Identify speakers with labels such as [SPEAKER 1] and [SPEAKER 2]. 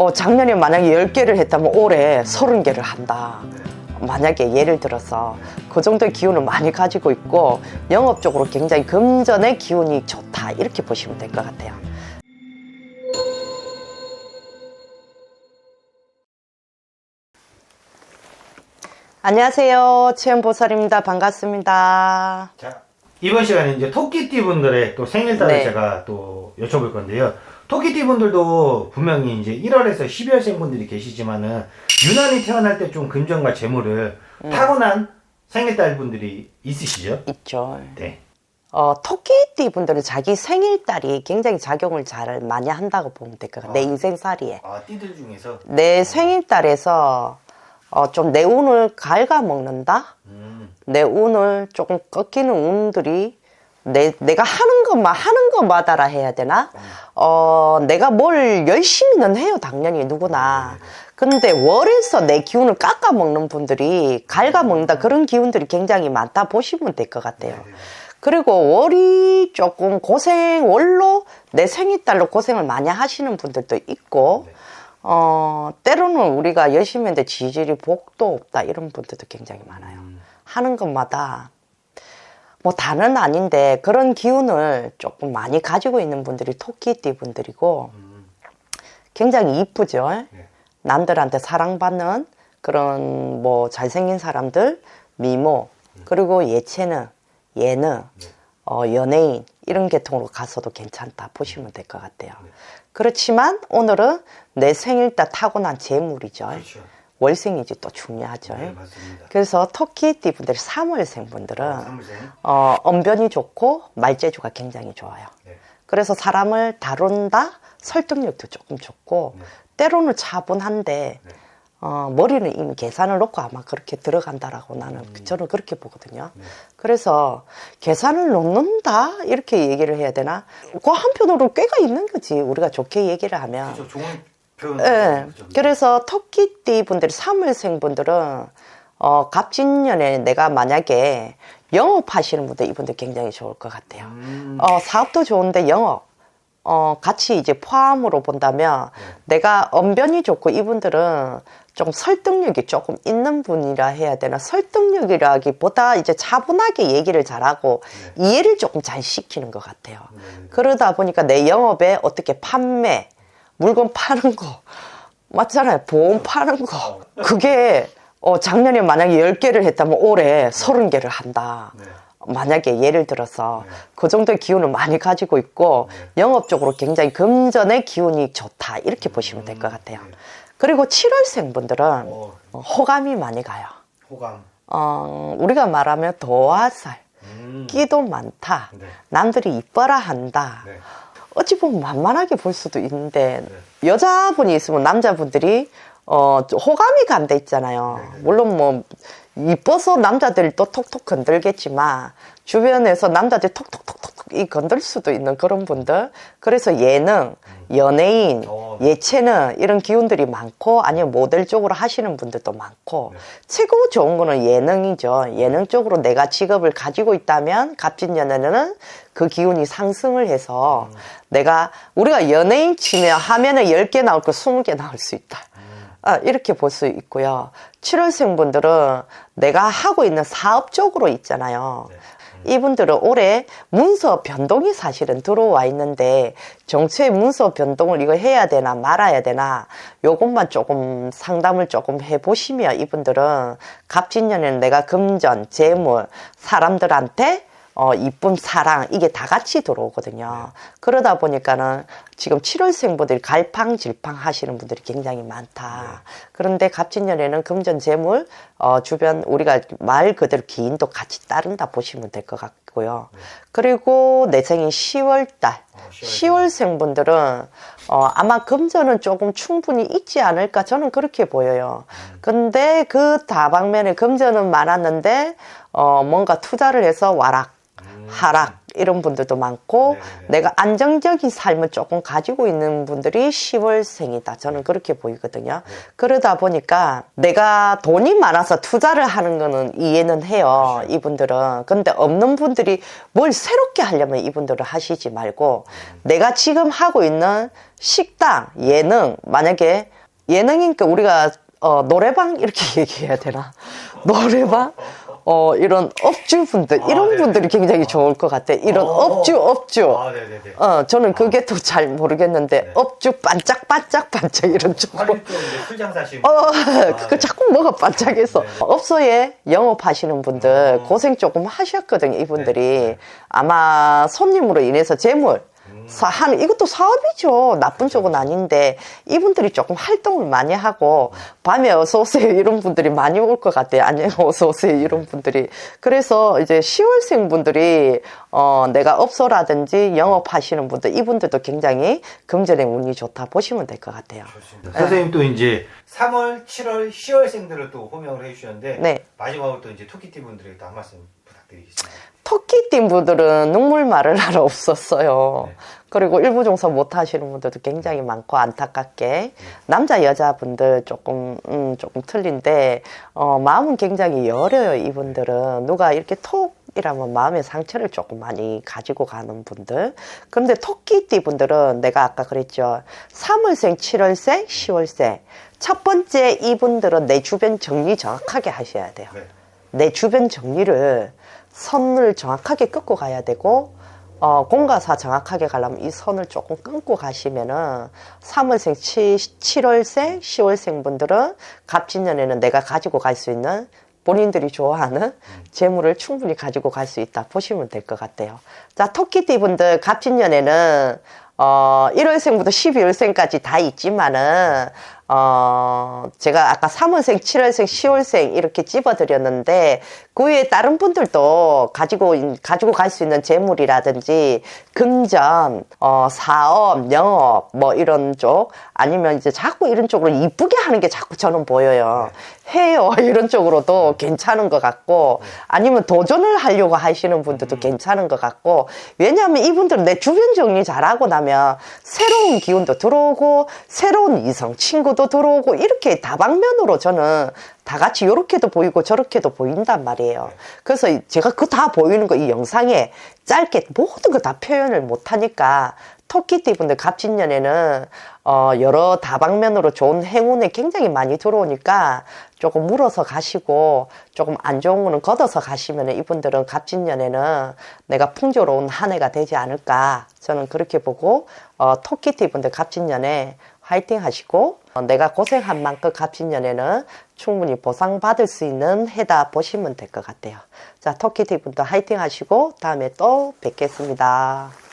[SPEAKER 1] 어, 작년에 만약에 10개를 했다면 올해 30개를 한다. 만약에 예를 들어서 그 정도의 기운을 많이 가지고 있고 영업적으로 굉장히 금전의 기운이 좋다. 이렇게 보시면 될 것 같아요. 안녕하세요. 체험보살입니다. 반갑습니다.
[SPEAKER 2] 자, 이번 시간에 이제 토끼띠 분들의 또 생일달을
[SPEAKER 1] 네.
[SPEAKER 2] 제가 또 여쭤볼 건데요. 토끼띠 분들도 분명히 이제 1월에서 12월생 분들이 계시지만은 유난히 태어날 때 좀 금전과 재물을
[SPEAKER 1] 음.
[SPEAKER 2] 타고난 생일달 분들이 있으시죠?
[SPEAKER 1] 있죠.
[SPEAKER 2] 네.
[SPEAKER 1] 어, 토끼띠 분들은 자기 생일달이 굉장히 작용을 잘 많이 한다고 보면 될 것 같아요. 내
[SPEAKER 2] 아.
[SPEAKER 1] 인생살이에.
[SPEAKER 2] 아, 띠들 중에서
[SPEAKER 1] 내 생일달에서 어, 좀 내 운을 갉아먹는다?
[SPEAKER 2] 음,
[SPEAKER 1] 내 운을 조금 꺾이는 운들이 내, 내가 하는 것만, 하는 것마다라 해야 되나? 어, 내가 뭘 열심히는 해요, 당연히, 누구나. 근데 월에서 내 기운을 깎아 먹는 분들이, 갉아 먹는다, 그런 기운들이 굉장히 많다 보시면 될 것 같아요. 그리고 월이 조금 고생, 월로 내 생일달로 고생을 많이 하시는 분들도 있고,
[SPEAKER 2] 네.
[SPEAKER 1] 어, 때로는 우리가 열심히 했는데 지질이 복도 없다, 이런 분들도 굉장히 많아요.
[SPEAKER 2] 음.
[SPEAKER 1] 하는 것마다 뭐 다는 아닌데 그런 기운을 조금 많이 가지고 있는 분들이 토끼띠 분들이고
[SPEAKER 2] 음,
[SPEAKER 1] 굉장히 이쁘죠.
[SPEAKER 2] 네.
[SPEAKER 1] 남들한테 사랑받는 그런 뭐 잘생긴 사람들, 미모, 그리고 예체능, 예능, 어, 연예인 이런 계통으로 가서도 괜찮다 보시면 될 것 같아요. 그렇지만 오늘은 내 생일달 타고난 재물이죠.
[SPEAKER 2] 그렇죠.
[SPEAKER 1] 월생이지 또 중요하죠.
[SPEAKER 2] 네, 맞습니다.
[SPEAKER 1] 그래서 토끼띠 분들, 3월생 분들은
[SPEAKER 2] 삼생.
[SPEAKER 1] 어, 언변이 좋고 말재주가 굉장히 좋아요.
[SPEAKER 2] 네.
[SPEAKER 1] 그래서 사람을 다룬다 설득력도 조금 좋고
[SPEAKER 2] 네.
[SPEAKER 1] 때로는 차분한데
[SPEAKER 2] 네.
[SPEAKER 1] 어, 머리는 이미 계산을 놓고 아마 그렇게 들어간다라고 나는
[SPEAKER 2] 음.
[SPEAKER 1] 저는 그렇게 보거든요.
[SPEAKER 2] 네.
[SPEAKER 1] 그래서 계산을 놓는다 이렇게 얘기를 해야 되나? 그 한편으로 꾀가 있는 거지 우리가 좋게 얘기를 하면.
[SPEAKER 2] 그렇죠. 표현.
[SPEAKER 1] 예.
[SPEAKER 2] 그렇죠.
[SPEAKER 1] 그래서 토끼띠 분들, 사물생 분들은 어, 갑진년에 내가 만약에 영업하시는 분들 이분들 굉장히 좋을 것 같아요.
[SPEAKER 2] 음,
[SPEAKER 1] 어, 사업도 좋은데 영업. 어, 같이 이제 포함으로 본다면
[SPEAKER 2] 네.
[SPEAKER 1] 내가 언변이 좋고 이분들은 좀 설득력이 조금 있는 분이라 해야 되나 설득력이라기보다 이제 차분하게 얘기를 잘하고 이해를 조금 잘 시키는 것 같아요.
[SPEAKER 2] 네, 네.
[SPEAKER 1] 그러다 보니까 내 영업에 어떻게 판매, 물건 파는 거, 맞잖아요. 보험 파는 거. 그게, 어, 작년에 만약에 10개를 했다면 올해 30개를 한다.
[SPEAKER 2] 네.
[SPEAKER 1] 만약에 예를 들어서
[SPEAKER 2] 네.
[SPEAKER 1] 그 정도의 기운을 많이 가지고 있고
[SPEAKER 2] 네.
[SPEAKER 1] 영업적으로 굉장히 금전의 기운이 좋다. 이렇게 보시면 될 것 같아요.
[SPEAKER 2] 네.
[SPEAKER 1] 그리고 7월생 분들은
[SPEAKER 2] 어,
[SPEAKER 1] 호감이 많이 가요.
[SPEAKER 2] 호감.
[SPEAKER 1] 어, 우리가 말하면 도화살,
[SPEAKER 2] 음,
[SPEAKER 1] 끼도 많다.
[SPEAKER 2] 네.
[SPEAKER 1] 남들이 이뻐라 한다.
[SPEAKER 2] 네.
[SPEAKER 1] 어찌 보면 만만하게 볼 수도 있는데 여자분이 있으면 남자분들이 어 호감이 간데 있잖아요.
[SPEAKER 2] 네, 네.
[SPEAKER 1] 물론 뭐 이뻐서 남자들이 또 톡톡 건들겠지만 주변에서 남자들이 톡톡톡톡 이 건들 수도 있는 그런 분들. 그래서 예능, 연예인,
[SPEAKER 2] 어.
[SPEAKER 1] 예체능 이런 기운들이 많고 아니면 모델 쪽으로 하시는 분들도 많고
[SPEAKER 2] 네.
[SPEAKER 1] 최고 좋은 거는 예능이죠. 예능 쪽으로 내가 직업을 가지고 있다면 갑진년에는 그 기운이 상승을 해서 내가 우리가 연예인 치면 화면에 10개 나올 거 20개 나올 수 있다. 아, 이렇게 볼 수 있고요. 7월생 분들은 내가 하고 있는 사업 쪽으로 있잖아요. 이분들은 올해 문서 변동이 사실은 들어와 있는데 정치의 문서 변동을 이거 해야 되나 말아야 되나 요것만 조금 상담을 조금 해보시면 이분들은 갑진년에는 내가 금전, 재물, 사람들한테 어, 이쁨, 사랑, 이게 다 같이 들어오거든요. 그러다 보니까는 지금 7월생분들이 갈팡질팡 하시는 분들이 굉장히 많다. 그런데 갑진년에는 금전, 재물, 어, 주변, 우리가 말 그대로 기인도 같이 따른다 보시면 될 것 같고요. 그리고 내 생인 10월달.
[SPEAKER 2] 어, 10월.
[SPEAKER 1] 10월생분들은 어, 아마 금전은 조금 충분히 있지 않을까 저는 그렇게 보여요. 근데 그 다방면에 금전은 많았는데 어, 뭔가 투자를 해서 와락, 하락 이런 분들도 많고
[SPEAKER 2] 네네네.
[SPEAKER 1] 내가 안정적인 삶을 조금 가지고 있는 분들이 10월생이다. 저는 그렇게 보이거든요.
[SPEAKER 2] 네.
[SPEAKER 1] 그러다 보니까 내가 돈이 많아서 투자를 하는 거는 이해는 해요.
[SPEAKER 2] 그렇죠.
[SPEAKER 1] 이분들은. 근데 없는 분들이 뭘 새롭게 하려면 이분들은 하시지 말고
[SPEAKER 2] 음.
[SPEAKER 1] 내가 지금 하고 있는 식당, 예능, 만약에 예능이니까 우리가 어, 노래방 이렇게 얘기해야 되나? 노래방? 어, 이런 업주분들,
[SPEAKER 2] 아,
[SPEAKER 1] 이런
[SPEAKER 2] 네네.
[SPEAKER 1] 분들이 굉장히 좋을 것 같아. 이런
[SPEAKER 2] 어.
[SPEAKER 1] 업주, 업주.
[SPEAKER 2] 아, 네네네.
[SPEAKER 1] 어, 저는 그게 또잘 모르겠는데,
[SPEAKER 2] 네.
[SPEAKER 1] 업주 반짝반짝 반짝 이런 쪽으로. 어.
[SPEAKER 2] 아,
[SPEAKER 1] 그거
[SPEAKER 2] 네.
[SPEAKER 1] 자꾸 뭐가 반짝해서.
[SPEAKER 2] 네.
[SPEAKER 1] 업소에 영업하시는 분들
[SPEAKER 2] 어.
[SPEAKER 1] 고생 조금 하셨거든요, 이분들이.
[SPEAKER 2] 네, 네.
[SPEAKER 1] 아마 손님으로 인해서 재물,
[SPEAKER 2] 음.
[SPEAKER 1] 사, 하는, 이것도 사업이죠. 나쁜 쪽은 아닌데, 이분들이 조금 활동을 많이 하고, 밤에 어서 오세요, 이런 분들이 많이 올 것 같아요. 안녕, 어서 오세요, 이런 분들이. 그래서 이제 10월생 분들이, 어, 내가 업소라든지 영업하시는 분들, 이분들도 굉장히 금전의 운이 좋다 보시면 될 것 같아요.
[SPEAKER 2] 좋습니다. 선생님 또 이제 3월, 7월, 10월생들을 또 호명을 해주셨는데
[SPEAKER 1] 네.
[SPEAKER 2] 마지막으로 또 이제 토끼띠 분들에게 또한 말씀 부탁드리겠습니다.
[SPEAKER 1] 토끼띠 분들은 눈물 말을 하러 없었어요.
[SPEAKER 2] 네.
[SPEAKER 1] 그리고 일부 종사 못 하시는 분들도 굉장히 많고 안타깝게 남자 여자 분들 조금 음, 조금 틀린데 어, 마음은 굉장히 여려요 이분들은 누가 이렇게 톡 이라면 마음의 상처를 조금 많이 가지고 가는 분들. 그런데 토끼띠 분들은 내가 아까 그랬죠. 3월생, 7월생, 10월생. 첫 번째 이분들은 내 주변 정리 정확하게 하셔야 돼요.
[SPEAKER 2] 네.
[SPEAKER 1] 내 주변 정리를 선을 정확하게 끊고 가야 되고 어, 공과사 정확하게 가려면 이 선을 조금 끊고 가시면은 3월생, 7, 월생 10월생 분들은 갑진년에는 내가 가지고 갈 수 있는 본인들이 좋아하는 재물을 충분히 가지고 갈 수 있다 보시면 될 것 같아요. 자, 토끼띠 분들 갑진년에는 어, 1월생부터 12월생까지 다 있지만은, 어, 제가 아까 3월생, 7월생, 10월생 이렇게 집어드렸는데, 그 외에 다른 분들도 가지고, 있- 가지고 갈 수 있는 재물이라든지, 금전, 어, 사업, 영업, 뭐 이런 쪽, 아니면 이제 자꾸 이런 쪽으로 이쁘게 하는 게 자꾸 저는 보여요. 헤어, 이런 쪽으로도 괜찮은 것 같고, 아니면 도전을 하려고 하시는 분들도 괜찮은 것 같고, 왜냐하면 이분들은 내 주변 정리 잘하고 나면 새로운 기운도 들어오고, 새로운 이성, 친구 도 들어오고, 이렇게 다방면으로 저는 다 같이 이렇게도 보이고 저렇게도 보인단 말이에요. 그래서 이- 제가 그 다 보이는 거 이 영상에 짧게 모든 거 다 표현을 못 하니까 토끼띠 분들 갑진년에는 어 여러 다방면으로 좋은 행운이 굉장히 많이 들어오니까 조금 물어서 가시고 조금 안 좋은 거는 걷어서 가시면 이분들은 갑진년에는 내가 풍조로운 한 해가 되지 않을까 저는 그렇게 보고 어 토끼띠 분들 갑진년에 화이팅 하시고 어, 내가 고생한 만큼 갑진년에는 충분히 보상받을 수 있는 해다 보시면 될 것 같아요. 자, 토끼티 분도 화이팅 하시고 다음에 또 뵙겠습니다.